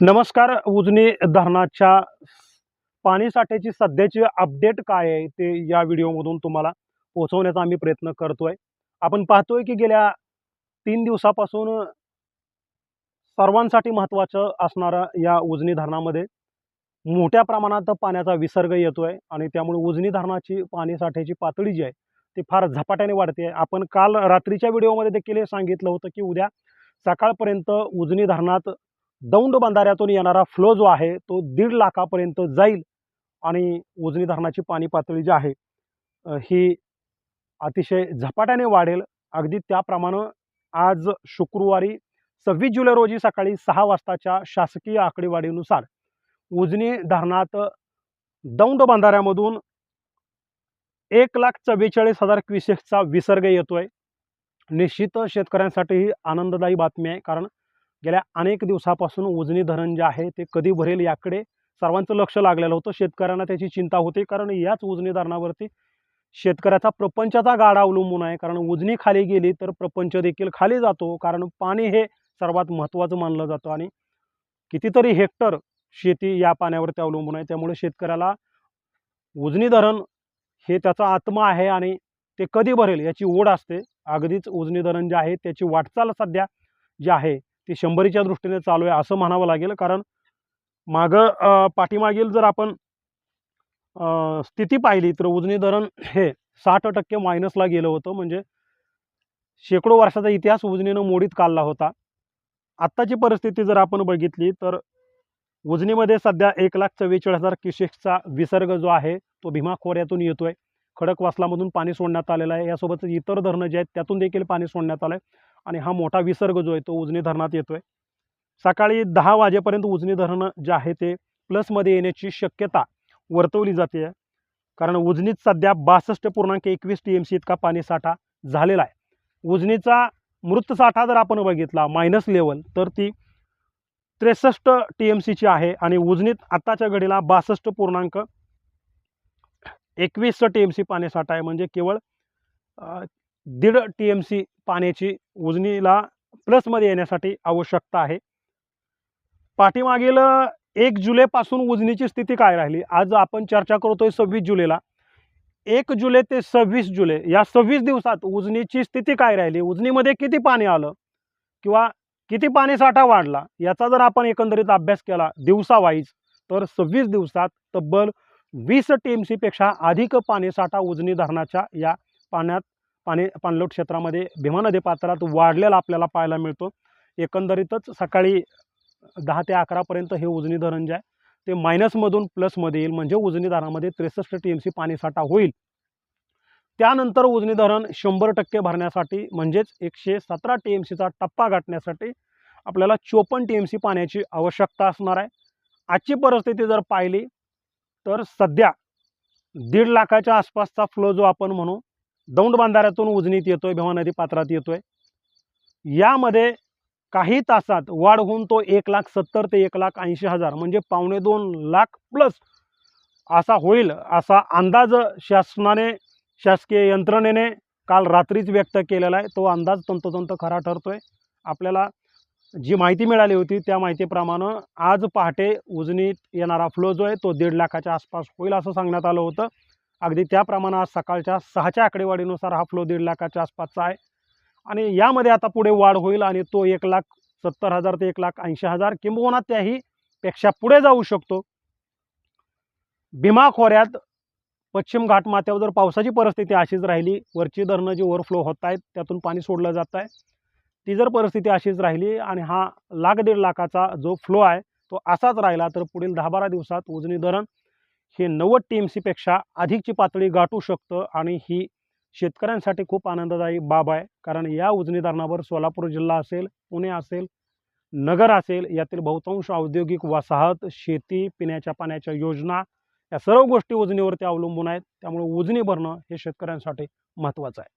नमस्कार उजनी धरणाच्या पाणीसाठ्याची सध्याची अपडेट काय आहे ते या व्हिडिओमधून तुम्हाला पोहोचवण्याचा आम्ही प्रयत्न करतोय. आपण पाहतोय की गेल्या तीन दिवसापासून सर्वांसाठी महत्त्वाचं असणारं या उजनी धरणामध्ये मोठ्या प्रमाणात पाण्याचा विसर्ग येतोय आणि त्यामुळे उजनी धरणाची पाणीसाठ्याची पातळी जी आहे ती फार झपाट्याने वाढते आहे आपण काल रात्रीच्या व्हिडिओमध्ये देखील हे सांगितलं होतं की उद्या सकाळपर्यंत उजनी धरणात दौंड बंधाऱ्यातून येणारा फ्लो जो आहे तो दीड लाखापर्यंत जाईल आणि उजनी धरणाची पाणी पातळी जी आहे ही अतिशय झपाट्याने वाढेल. अगदी त्याप्रमाणे आज शुक्रवारी सव्वीस जुलै रोजी सकाळी सहा वाजताच्या शासकीय आकडेवारीनुसार उजनी धरणात दौंड बंधाऱ्यामधून एक लाख चव्वेचाळीस हजार क्युसेक्सचा विसर्ग येतोय. निश्चित शेतकऱ्यांसाठी ही आनंददायी बातमी आहे कारण गेल्या अनेक दिवसापासून उजनी धरण जे आहे ते कधी भरेल याकडे सर्वांचं लक्ष लागलेलं होतं. शेतकऱ्यांना त्याची चिंता होती कारण याच उजनी धरणावरती शेतकऱ्याचा प्रपंचाचा गाडा अवलंबून आहे. कारण उजनी खाली गेली तर प्रपंच देखील खाली जातो. कारण पाणी हे सर्वात महत्त्वाचं मानलं जातं आणि कितीतरी हेक्टर शेती या पाण्यावरती अवलंबून आहे. त्यामुळे शेतकऱ्याला उजनी धरण हे त्याचा आत्मा आहे आणि ते कधी भरेल याची ओढ असते. अगदीच उजनी धरण जे आहे त्याची वाटचाल सध्या जी आहे ती शंभरीच्या दृष्टीने चालू आहे असं म्हणावं लागेल. कारण मागं पाठीमागील जर आपण स्थिती पाहिली तर उजनी धरण हे साठ टक्के मायनसला गेलं होतं. म्हणजे शेकडो वर्षाचा इतिहास उजनीनं मोडीत काढला होता. आत्ताची परिस्थिती जर आपण बघितली तर उजनीमध्ये सध्या एक लाख चव्वेचाळीस हजार क्युसेक्सचा विसर्ग जो आहे तो भीमा खोऱ्यातून येतोय. खडकवासलामधून पाणी सोडण्यात आलेलं आहे. यासोबतच इतर धरणं जे आहेत त्यातून देखील पाणी सोडण्यात आलं आहे आणि हा मोठा विसर्ग जो आहे तो उजनी धरणात येतो आहे सकाळी दहा वाजेपर्यंत उजनी धरणं जे आहे ते प्लसमध्ये येण्याची शक्यता वर्तवली जाते. कारण उजनीत सध्या बासष्ट पूर्णांक एकवीस टी एम सी इतका पाणीसाठा झालेला आहे. उजनीचा मृत साठा जर आपण बघितला मायनस लेवल तर ती त्रेसष्ट टी एम सीची आहे. आणि उजनीत आत्ताच्या घडीला बासष्ट पूर्णांक एकवीस टी एम सी पाणीसाठा आहे. म्हणजे केवळ दीड टी एम सी पाण्याची उजनीला प्लसमध्ये येण्यासाठी आवश्यकता आहे. पाठीमागील एक जुलैपासून उजनीची स्थिती काय राहिली? आज आपण चर्चा करतोय सव्वीस जुलैला. एक जुलै ते सव्वीस जुलै या सव्वीस दिवसात उजनीची स्थिती काय राहिली? उजनीमध्ये किती पाणी आलं? किंवा किती पाणीसाठा वाढला? याचा जर आपण एकंदरीत अभ्यास केला दिवसावाईज तर सव्वीस दिवसात तब्बल वीस टी एम सीपेक्षा अधिक पाणीसाठा उजनी धरणाच्या या पाण्यात पाणी पाणलोट क्षेत्रामध्ये भीमा नदी पात्रात वाढलेला आपल्याला पाहायला मिळतो. एकंदरीतच सकाळी दहा ते अकरापर्यंत हे उजनी धरण जे आहे ते मायनसमधून प्लसमध्ये येईल. म्हणजे उजनी धरणामध्ये त्रेसष्ट टी एम सी पाणीसाठा होईल. त्यानंतर उजनी धरण शंभर टक्के भरण्यासाठी म्हणजेच एकशे सतरा टी एम सीचा टप्पा गाठण्यासाठी आपल्याला चोपन्न टी एम सी पाण्याची आवश्यकता असणार आहे. आजची परिस्थिती जर पाहिली तर सध्या दीड लाखाच्या आसपासचा फ्लो जो आपण म्हणू दौंड बांधाऱ्यातून उजनीत येतोय भीमा नदी पात्रात येतोय. यामध्ये काही तासात वाढ होऊन तो एक लाख सत्तर ते एक लाख ऐंशी हजार म्हणजे पावणे दोन लाख प्लस असा होईल असा अंदाज शासनाने शासकीय यंत्रणेने काल रात्रीच व्यक्त केलेला आहे. तो अंदाज तंतोतंत खरा ठरतोय. आपल्याला जी माहिती मिळाली होती त्या माहितीप्रमाणे आज पहाटे उजनीत येणारा फ्लो जो आहे तो दीड लाखाच्या आसपास होईल असं सांगण्यात आलं होतं. अगदी त्याप्रमाणे आज सकाळच्या सहाच्या आकडेवारीनुसार हा फ्लो दीड लाखाच्या आसपासचा आहे. आणि यामध्ये आता पुढे वाढ होईल आणि तो एक लाख सत्तर हजार ते एक लाख ऐंशी हजार किंबहुना त्याही पेक्षा पुढे जाऊ शकतो. भीमा खोऱ्यात पश्चिम घाटमाथ्यावर जर पावसाची परिस्थिती अशीच राहिली वरची धरणं जी ओव्हरफ्लो होत आहेत त्यातून पाणी सोडलं जात आहे. ती जर परिस्थिती अशीच राहिली आणि हा लाख दीड लाखाचा जो फ्लो आहे तो असाच राहिला तर पुढील दहा बारा दिवसात उजनी धरण हे नव्वद टी एम सीपेक्षा अधिकची पातळी गाठू शकतं आणि ही शेतकऱ्यांसाठी खूप आनंददायी बाब आहे. कारण या उजनी धरणावर सोलापूर जिल्हा असेल पुणे असेल नगर असेल यातील बहुतांश औद्योगिक वसाहत शेती पिण्याच्या पाण्याच्या योजना या सर्व गोष्टी उजनीवरती अवलंबून आहेत. त्यामुळे उजनी भरणं हे शेतकऱ्यांसाठी महत्त्वाचं आहे.